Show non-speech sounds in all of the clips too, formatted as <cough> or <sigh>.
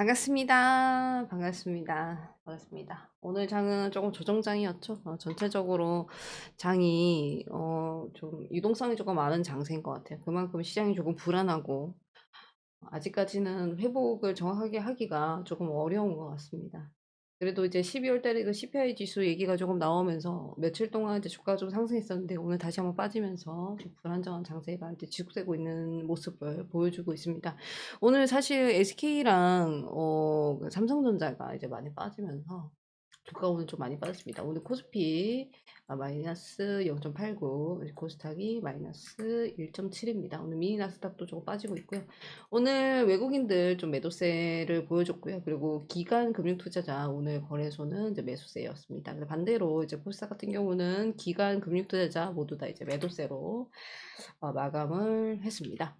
반갑습니다. 반갑습니다. 반갑습니다. 오늘 장은 조금 조정장이었죠. 어, 전체적으로 장이 어, 좀 유동성이 조금 많은 장세인 것 같아요. 그만큼 시장이 조금 불안하고 아직까지는 회복을 정확하게 하기가 조금 어려운 것 같습니다. 그래도 이제 12월 달에도 CPI 지수 얘기가 조금 나오면서 며칠 동안 이제 주가가 좀 상승했었는데 오늘 다시 한번 빠지면서 좀 불안정한 장세가 이제 지속되고 있는 모습을 보여주고 있습니다. 오늘 사실 SK랑 어, 그 삼성전자가 이제 많이 빠지면서 주가 오늘 좀 많이 빠졌습니다. 오늘 코스피 아, 마이너스 0.89, 코스닥이 마이너스 1.7입니다. 오늘 미니 나스닥도 조금 빠지고 있고요. 오늘 외국인들 좀 매도세를 보여줬고요. 그리고 기관 금융 투자자 오늘 거래소는 이제 매수세였습니다. 반대로 이제 코스닥 같은 경우는 기관 금융 투자자 모두 다 이제 매도세로 어, 마감을 했습니다.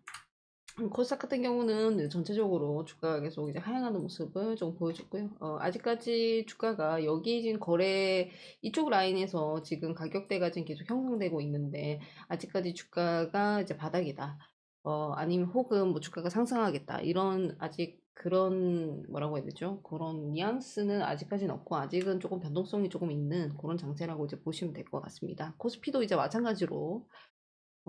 음, 코스닥 같은 경우는 전체적으로 주가가 계속 이제 하향하는 모습을 좀 보여줬고요. 어, 아직까지 주가가 여기 지금 거래 이쪽 라인에서 지금 가격대가 지금 계속 형성되고 있는데 아직까지 주가가 이제 바닥이다. 어, 아니면 혹은 뭐 주가가 상승하겠다. 이런 아직 그런 뭐라고 해야 되죠? 그런 뉘앙스는 아직까지는 없고 아직은 조금 변동성이 조금 있는 그런 장세라고 이제 보시면 될 것 같습니다. 코스피도 이제 마찬가지로 어,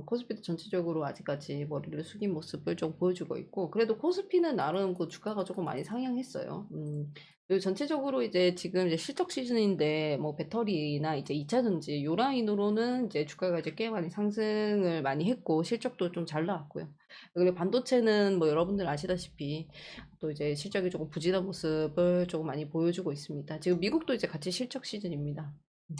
코스피도 전체적으로 아직까지 머리를 숙인 모습을 좀 보여주고 있고 그래도 코스피는 나름 그 주가가 조금 많이 상향했어요. 음, 그리고 전체적으로 이제 지금 이제 실적 시즌인데 뭐 배터리나 이제 2차 전지 요 라인으로는 이제 주가가 이제 꽤 많이 상승을 많이 했고 실적도 좀 잘 나왔고요. 그리고 반도체는 뭐 여러분들 아시다시피 또 이제 실적이 조금 부진한 모습을 조금 많이 보여주고 있습니다. 지금 미국도 이제 같이 실적 시즌입니다. 음.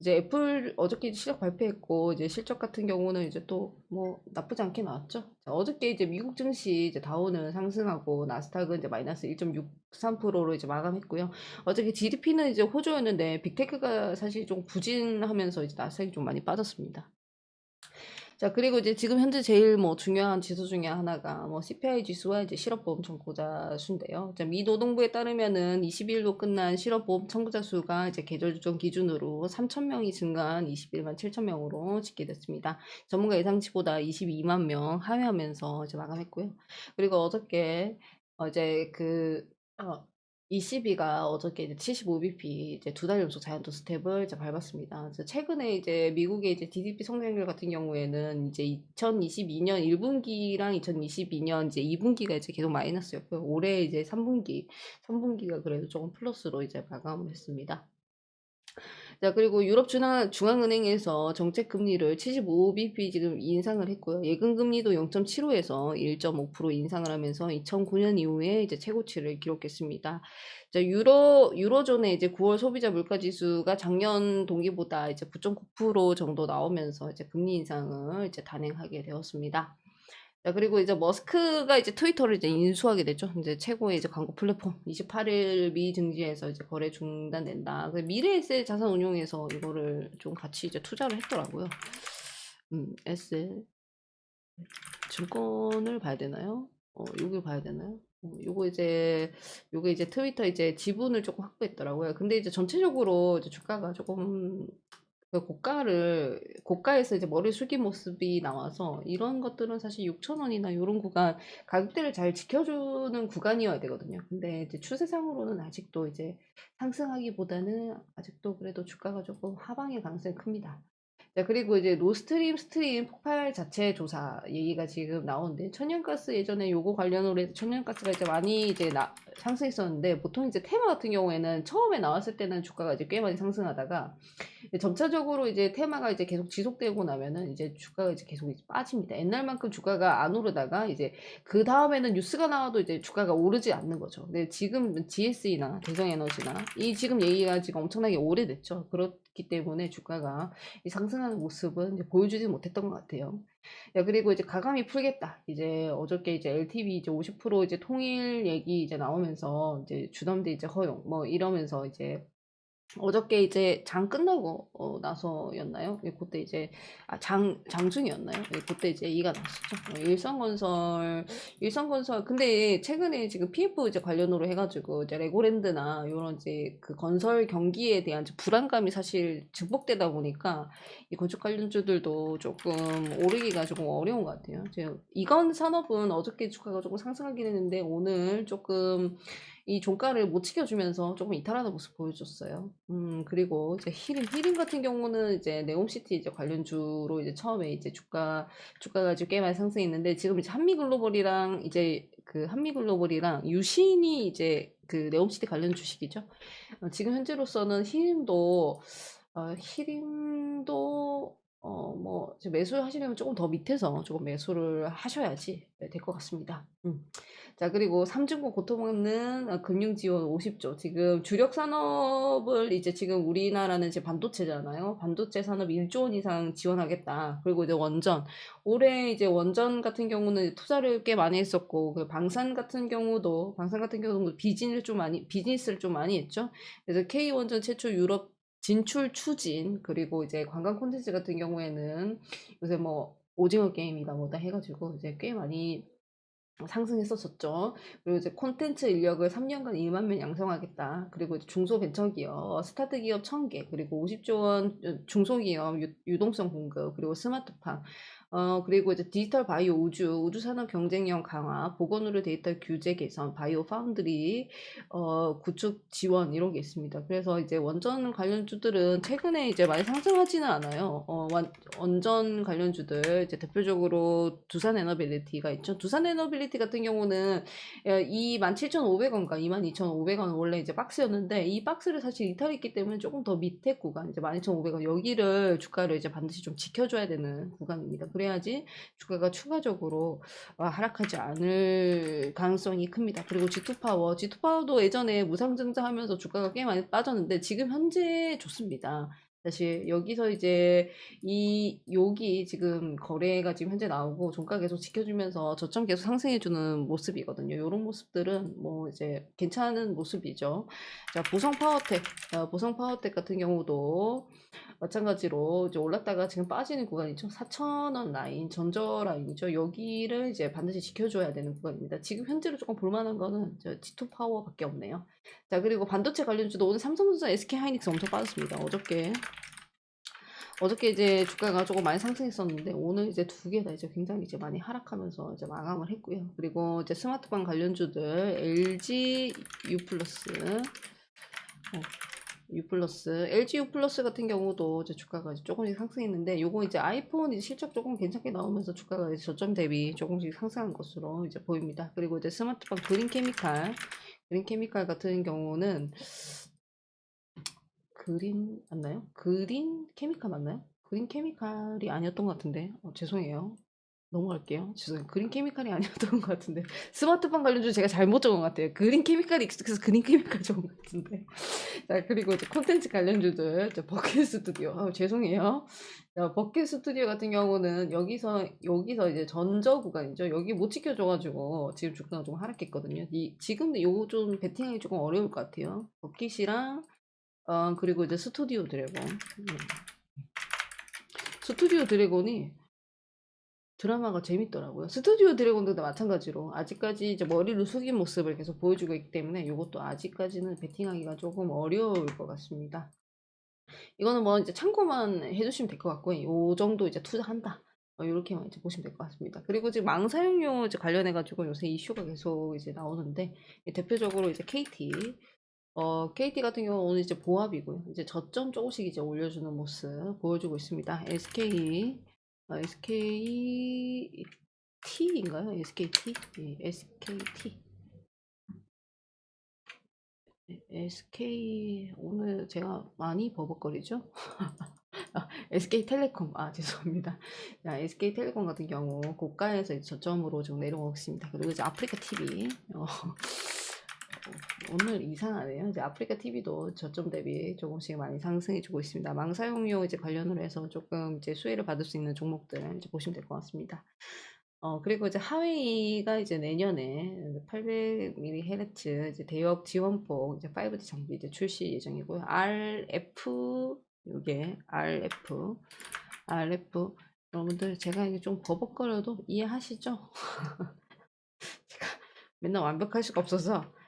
이제 애플 어저께 실적 발표했고 이제 실적 같은 경우는 이제 또 뭐 나쁘지 않게 나왔죠. 자, 어저께 이제 미국 증시 이제 다우는 상승하고 나스닥은 이제 마이너스 1.63%로 이제 마감했고요. 어저께 GDP는 이제 호조였는데 빅테크가 사실 좀 부진하면서 이제 나스닥이 좀 많이 빠졌습니다. 자, 그리고 이제 지금 현재 제일 뭐 중요한 지수 중에 하나가 뭐 CPI 지수와 이제 실업보험 청구자 수인데요. 자, 미 노동부에 따르면은 20일로 끝난 실업보험 청구자 수가 이제 계절 조정 기준으로 3천 명이 증가한 21만 7천 명으로 집계됐습니다. 전문가 예상치보다 22만 명 하회하면서 이제 마감했고요. 그리고 어저께 어제 그 어, ECB가 어저께 이제 75bp 이제 두 달 연속 자이언트 스텝을 이제 밟았습니다. 그래서 최근에 이제 미국의 이제 GDP 성장률 같은 경우에는 이제 2022년 1분기랑 2022년 이제 2분기가 이제 계속 마이너스였고요. 올해 이제 3분기, 3분기가 그래도 조금 플러스로 이제 마감을 했습니다. 자, 그리고 유럽 중앙, 중앙은행에서 정책 금리를 75bp 지금 인상을 했고요. 예금 금리도 0.75에서 1.5% 인상을 하면서 2009년 이후에 이제 최고치를 기록했습니다. 자, 유로 유로존의 이제 9월 소비자 물가 지수가 작년 동기보다 이제 9.9% 정도 나오면서 이제 금리 인상을 이제 단행하게 되었습니다. 자, 그리고 이제 머스크가 이제 트위터를 이제 인수하게 됐죠. 이제 최고의 이제 광고 플랫폼 28일 미 증시에서 이제 거래 중단된다. 그 미래에셋 자산 운용에서 이거를 좀 같이 이제 투자를 했더라고요. 음, 에셋 증권을 봐야 되나요? 어, 여기 봐야 되나요? 어, 요거 이제 요거 이제 트위터 이제 지분을 조금 확보했더라고요. 근데 이제 전체적으로 이제 주가가 조금 그 고가를 고가에서 이제 머리 숙인 모습이 나와서 이런 것들은 사실 6천 원이나 이런 구간 가격대를 잘 지켜주는 구간이어야 되거든요. 근데 이제 추세상으로는 아직도 이제 상승하기보다는 아직도 그래도 주가가 조금 하방의 가능성이 큽니다. 자, 그리고 이제 로스트림 스트림 폭발 자체 조사 얘기가 지금 나오는데 천연가스 예전에 요거 관련으로 해서 천연가스가 이제 많이 이제 나, 상승했었는데 보통 이제 테마 같은 경우에는 처음에 나왔을 때는 주가가 이제 꽤 많이 상승하다가 점차적으로 이제 테마가 이제 계속 지속되고 나면은 이제 주가가 이제 계속 이제 빠집니다. 옛날만큼 주가가 안 오르다가 이제 그 다음에는 뉴스가 나와도 이제 주가가 오르지 않는 거죠. 근데 지금 GSE나 대성에너지나 이 지금 얘기가 지금 엄청나게 오래됐죠. 그렇 기 때문에 주가가 상승하는 모습은 이제 보여주지 못했던 것 같아요. 야, 그리고 이제 가감이 풀겠다. 이제 어저께 이제 LTV 이제 50% 이제 통일 얘기 이제 나오면서 이제 주담대 이제 허용 뭐 이러면서 이제 어저께 이제 장 끝나고 어, 나서였나요? 예, 그때 이제 아, 장 장중이었나요? 예, 그때 이제 이가 났었죠. 어, 일성건설 일성건설 근데 최근에 지금 PF 이제 관련으로 해가지고 이제 레고랜드나 이런 이제 그 건설 경기에 대한 불안감이 사실 증폭되다 보니까 이 건축 관련주들도 조금 오르기가 조금 어려운 것 같아요. 이건 산업은 어저께 주가가 조금 상승하긴 했는데 오늘 조금 이 종가를 못 지켜주면서 조금 이탈하는 모습 보여줬어요. 음, 그리고 이제 히림, 히림 같은 경우는 이제 네옴시티 이제 관련주로 이제 처음에 이제 주가, 주가가 지금 꽤 많이 상승했는데 지금 이제 한미글로벌이랑 이제 그 한미글로벌이랑 유신이 이제 그 네옴시티 관련 주식이죠. 어, 지금 현재로서는 히림도, 어, 히림도 어, 뭐, 이제 매수하시려면 조금 더 밑에서 조금 매수를 하셔야지 될 것 같습니다. 음. 자, 그리고 삼중고 고통받는 어, 금융지원 50조. 지금 주력 산업을 이제 지금 우리나라는 이제 반도체잖아요. 반도체 산업 1조 원 이상 지원하겠다. 그리고 이제 원전. 올해 이제 원전 같은 경우는 투자를 꽤 많이 했었고, 그 방산 같은 경우도, 방산 같은 경우도 비즈니스를 좀 많이, 비즈니스를 좀 많이 했죠. 그래서 K원전 최초 유럽 진출 추진 그리고 이제 관광 콘텐츠 같은 경우에는 요새 뭐 오징어 게임이다 뭐다 해가지고 이제 꽤 많이 상승했었었죠. 그리고 이제 콘텐츠 인력을 3년간 1만 명 양성하겠다. 그리고 중소벤처기업, 스타트 기업 1000개, 그리고 50조 원 중소기업 유, 유동성 공급, 그리고 스마트팜, 어, 그리고 이제 디지털 바이오 우주, 우주 산업 경쟁력 강화, 보건의료 데이터 규제 개선, 바이오 파운드리, 어, 구축 지원 이런 게 있습니다. 그래서 이제 원전 관련주들은 최근에 이제 많이 상승하지는 않아요. 어, 완, 원전 관련주들 이제 대표적으로 두산 에너빌리티가 있죠. 두산 에너빌리티 같은 경우는 27,500원과 22,500원 원래 이제 박스였는데 이 박스를 사실 이탈했기 때문에 조금 더 밑에 구간 이제 12,500원 여기를 주가를 이제 반드시 좀 지켜줘야 되는 구간입니다. 그래야지 주가가 추가적으로 어, 하락하지 않을 가능성이 큽니다. 그리고 G2파워, G2파워도 예전에 무상증자하면서 주가가 꽤 많이 빠졌는데 지금 현재 좋습니다. 사실 여기서 이제 이 여기 지금 거래가 지금 현재 나오고 종가 계속 지켜주면서 저점 계속 상승해주는 모습이거든요. 이런 모습들은 뭐 이제 괜찮은 모습이죠. 자 보성 파워텍, 어, 보성 파워텍 같은 경우도 마찬가지로 이제 올랐다가 지금 빠지는 구간이죠. 4,000원 라인, 전저 라인이죠. 여기를 이제 반드시 지켜줘야 되는 구간입니다. 지금 현재로 조금 볼만한 거는 G2 파워밖에 없네요. 자, 그리고 반도체 관련 주도 오늘 삼성전자, SK 하이닉스 엄청 빠졌습니다. 어저께. 어저께 이제 주가가 조금 많이 상승했었는데 오늘 이제 두 개 다 이제 굉장히 이제 많이 하락하면서 이제 마감을 했고요. 그리고 이제 스마트폰 관련주들 LG U 플러스 어, U 플러스, LG U 플러스 같은 경우도 이제 주가가 이제 조금씩 상승했는데, 요거 이제 아이폰 이제 실적 조금 괜찮게 나오면서 주가가 이제 저점 대비 조금씩 상승한 것으로 이제 보입니다. 그리고 이제 스마트폰 그린 케미칼, 그린 케미칼 같은 경우는 그린 맞나요? 그린 케미칼 맞나요? 그린 케미칼이 아니었던 것 같은데, 어, 죄송해요. 넘어갈게요. 죄송해요. 그린 케미칼이 아니었던 것 같은데. 스마트폰 관련 주 제가 잘못 적은 것 같아요. 그린 케미칼이 익숙해서 그린 케미칼 적은 것 같은데. <laughs> 자, 그리고 이제 콘텐츠 관련주들. 자, 버킷 스튜디오. 아, 죄송해요. 자, 버킷 스튜디오 같은 경우는 여기서, 여기서 이제 전저 구간이죠. 여기 못 지켜줘가지고 지금 주가가 좀 하락했거든요. 이, 지금 요거 좀 베팅하기 조금 어려울 것 같아요. 버킷이랑, 어, 그리고 이제 스튜디오 드래곤. 음. 스튜디오 드래곤이 드라마가 재밌더라고요. 스튜디오 드래곤도 마찬가지로 아직까지 이제 머리를 숙인 모습을 계속 보여주고 있기 때문에 이것도 아직까지는 베팅하기가 조금 어려울 것 같습니다. 이거는 뭐 이제 참고만 해주시면 될 것 같고요. 이 정도 이제 투자한다. 어, 이렇게만 이제 보시면 될 것 같습니다. 그리고 지금 망사용료 이제 관련해가지고 요새 이슈가 계속 이제 나오는데 대표적으로 이제 KT 어, KT 같은 경우 오늘 이제 보합이고요. 이제 저점 조금씩 이제 올려주는 모습 보여주고 있습니다. SK 아, SKT인가요? SKT? 예, SKT. SK 오늘 제가 많이 버벅거리죠? <laughs> 아, SK텔레콤 아 죄송합니다. 자, SK텔레콤 같은 경우 고가에서 저점으로 좀 내려오고 있습니다. 그리고 이제 아프리카 TV 어, 오늘 이상하네요. 이제 아프리카 TV도 저점 대비 조금씩 많이 상승해주고 있습니다. 망사용료 이제 관련으로 해서 조금 이제 수혜를 받을 수 있는 종목들 이제 보시면 될 것 같습니다. 어, 그리고 이제 하웨이가 이제 내년에 800mHz 이제 대역 지원폭 이제 5G 장비 이제 출시 예정이고요. RF 요게 RF RF 여러분들 제가 이게 좀 버벅거려도 이해하시죠? <laughs> 제가 맨날 완벽할 수가 없어서 어,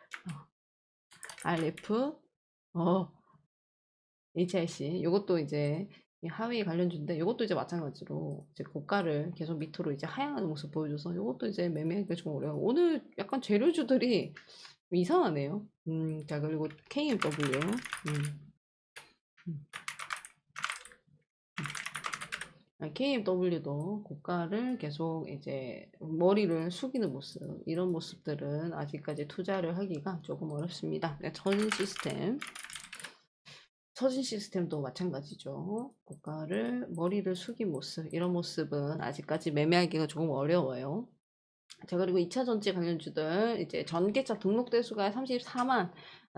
RF 어 HRC 요것도 이제 이 하위 관련주인데 요것도 이제 마찬가지로 이제 고가를 계속 밑으로 이제 하향하는 모습 보여줘서 요것도 이제 매매하기가 좀 어려워요. 오늘 약간 재료주들이 좀 이상하네요. 음, 자 그리고 KMW 음. 음. 아, KMW도 고가를 계속 이제 머리를 숙이는 모습 이런 모습들은 아직까지 투자를 하기가 조금 어렵습니다. 네, 전 시스템 서진 시스템도 마찬가지죠. 고가를 머리를 숙인 모습 이런 모습은 아직까지 매매하기가 조금 어려워요. 자 그리고 2차 전지 관련주들 이제 전개차 등록 대수가 34만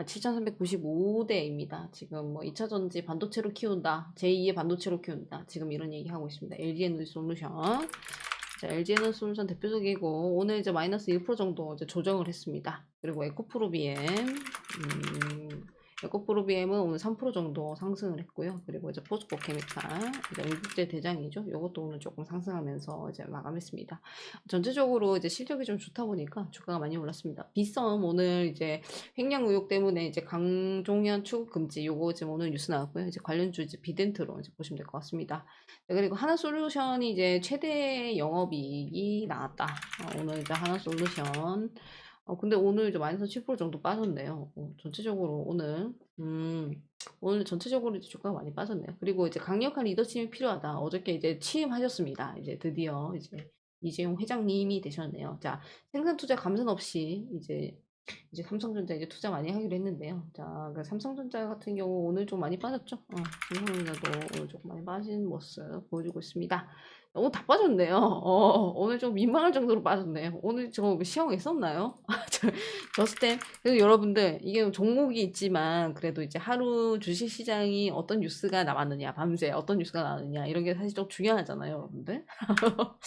7,395대입니다. 지금 뭐 2차 전지 반도체로 키운다. 제2의 반도체로 키운다. 지금 이런 얘기 하고 있습니다. LG 에너지 솔루션. 자, LG 에너지 솔루션 대표적이고 오늘 이제 마이너스 1% 정도 이제 조정을 했습니다. 그리고 에코프로비엠 음, 에코프로비엠은 오늘 3% 정도 상승을 했고요. 그리고 이제 포스코 케미칼, 이제 응급제 대장이죠. 이것도 오늘 조금 상승하면서 이제 마감했습니다. 전체적으로 이제 실적이 좀 좋다 보니까 주가가 많이 올랐습니다. 비썸 오늘 이제 횡령 의혹 때문에 이제 강종현 추국 금지 요거 지금 오늘 뉴스 나왔고요. 이제 관련주 이제 비덴트로 이제 보시면 될 것 같습니다. 네, 그리고 하나솔루션이 이제 최대 영업이익이 나왔다. 어, 오늘 이제 하나솔루션 어, 근데 오늘 이제 마이너스 7% 정도 빠졌네요. 어, 전체적으로 오늘, 음, 오늘 전체적으로 이제 주가가 많이 빠졌네요. 그리고 이제 강력한 리더십이 필요하다. 어저께 이제 취임하셨습니다. 이제 드디어 이제 이재용 회장님이 되셨네요. 자, 생산 투자 감산 없이 이제 이제 삼성전자 이제 투자 많이 하기로 했는데요. 자, 그 삼성전자 같은 경우 오늘 좀 많이 빠졌죠. 어, 삼성전자도 오늘 조금 많이 빠진 모습 보여주고 있습니다. 오늘 다 빠졌네요. 어, 오늘 좀 민망할 정도로 빠졌네요. 오늘 저 시험 있었나요? <laughs> 저, 저스템. 그래서 여러분들, 이게 종목이 있지만, 그래도 이제 하루 주식 시장이 어떤 뉴스가 나왔느냐, 밤새 어떤 뉴스가 나왔느냐, 이런 게 사실 좀 중요하잖아요, 여러분들. <laughs>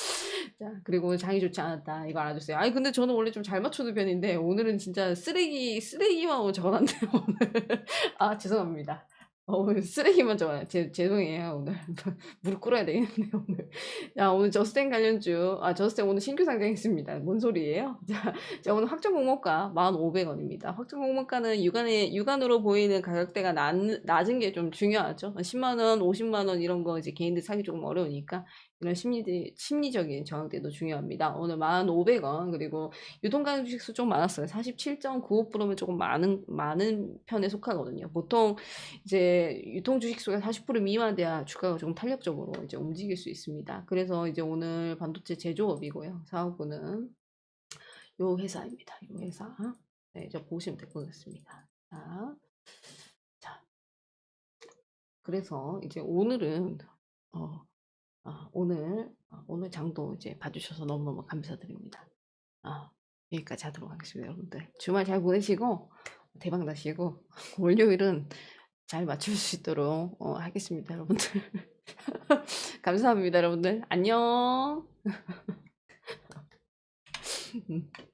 자, 그리고 장이 좋지 않았다. 이거 알아주세요. 아니, 근데 저는 원래 좀 잘 맞추는 편인데, 오늘은 진짜 쓰레기, 쓰레기만 적어놨네요, 오늘. <laughs> 아, 죄송합니다. 어, 오늘 쓰레기만 적어요. 제, 죄송해요, 오늘. <laughs> 무릎 꿇어야 되겠네요, <laughs> 오늘. 자, 오늘 저스텐 관련주, 아, 저스텐 오늘 신규 상장했습니다. 뭔 소리예요? <laughs> 자, 자 오늘 확정 공모가 1,500원입니다. 확정 공모가는 유간에, 유간으로 보이는 가격대가 낮, 낮은 게 좀 중요하죠. 10만 원, 50만 원 이런 거 이제 개인들 사기 조금 어려우니까 이런 심리, 심리적인 저항대도 중요합니다. 오늘 1,500원, 그리고 유통가능 주식수 좀 많았어요. 47.95%면 조금 많은, 많은 편에 속하거든요. 보통 이제 유통 주식수가 40% 미만 돼야 주가가 조금 탄력적으로 이제 움직일 수 있습니다. 그래서 이제 오늘 반도체 제조업이고요. 사업부는 요 회사입니다. 요 회사. 네, 이제 보시면 될 것 같습니다. 자, 자. 그래서 이제 오늘은, 어, 아, 오늘, 어, 오늘 장도 이제 봐주셔서 너무너무 감사드립니다. 아, 여기까지 하도록 하겠습니다, 여러분들. 주말 잘 보내시고, 대박 나시고, <laughs> 월요일은 잘 맞출 수 있도록 어, 하겠습니다, 여러분들. <laughs> 감사합니다, 여러분들. 안녕. 음. <laughs>